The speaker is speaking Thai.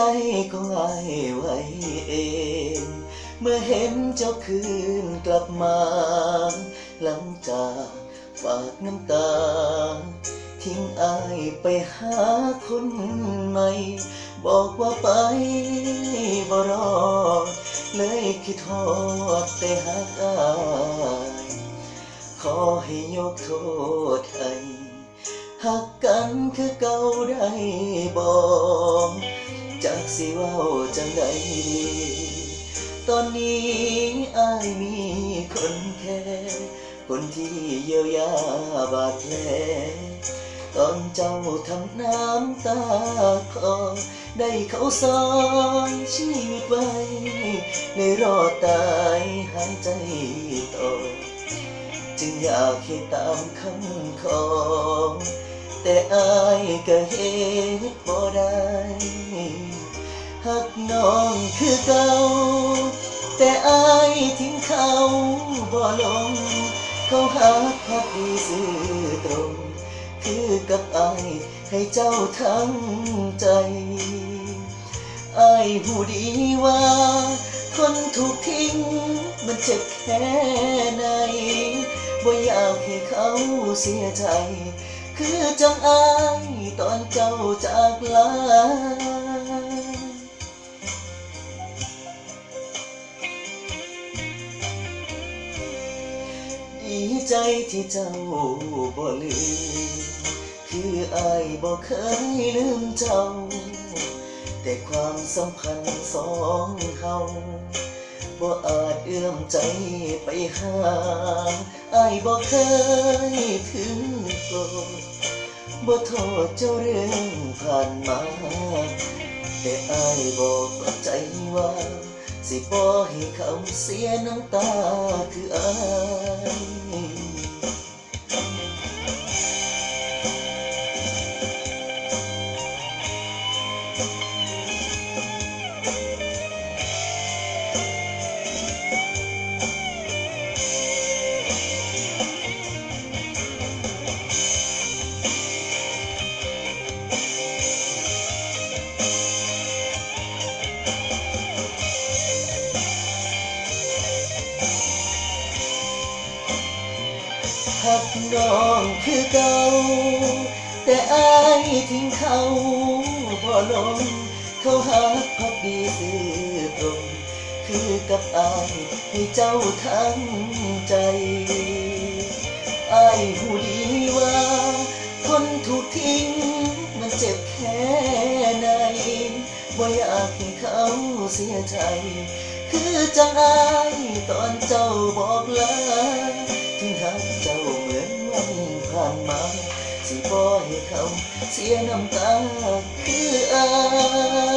ใจก็ง่ายไว้เอง เมื่อเห็นเจ้าคืนกลับมา หลังจากฝากน้ำตา ทิ้งอายไปหาคนใหม่ บอกว่าไปบ่รอดเลยคิดทอดแต่หักอายขอให้ยกโทษให้หักกันคือเก่าได้บอกจาก สิเว้าจังใดดี ตอนนี้อายมีคนแค่คนที่เยียวยาบาดแผลตอนเจ้าทำน้ำตาคลอได้เขาสอนชีวิตไว้ในรอดตายหายใจต่อ จึงอยากให้ตามคำขอแต่อายก็เหตุบ่ได้ หักน้องคือเก่าแต่อายทิ้งเขาบ่ลง เขาหักพักดีซื่อตรง คือกับอายให้เจ้าทั้งใจอายหูดีว่า คนถูกทิ้งมันเจ็บแค่ไหนบ่อยากให้เขาเสียใจ คือจังอายตอนเจ้าจากลา ใจที่เจ้าบ่ลืมคืออายบ่เคยลืมเจ้า แต่ความสัมพันธ์สองเฮาบ่อาจเอื้อมใจไปหาอายบ่เคยถือโกรธบ่โทษเจ้าเรื่องผ่านมา แต่อายบอกกับใจว่า สิบ่ให้เขาเสียน้ำตาคืออาย หักน้องคือเก่า แต่อายทิ้งเขาบ่ลงเขาหักพักดีซื่อตรงคือกับอายให้เจ้าทั้งใจอายหูดีว่า คนถูกทิ้ง มันเจ็บแค่ไหนบ่อยากให้เขาเสียใจ คือจังอายตอนเจ้าบอกลาานมาสิบ่ให้เขาเสียน้ำตาคืออาย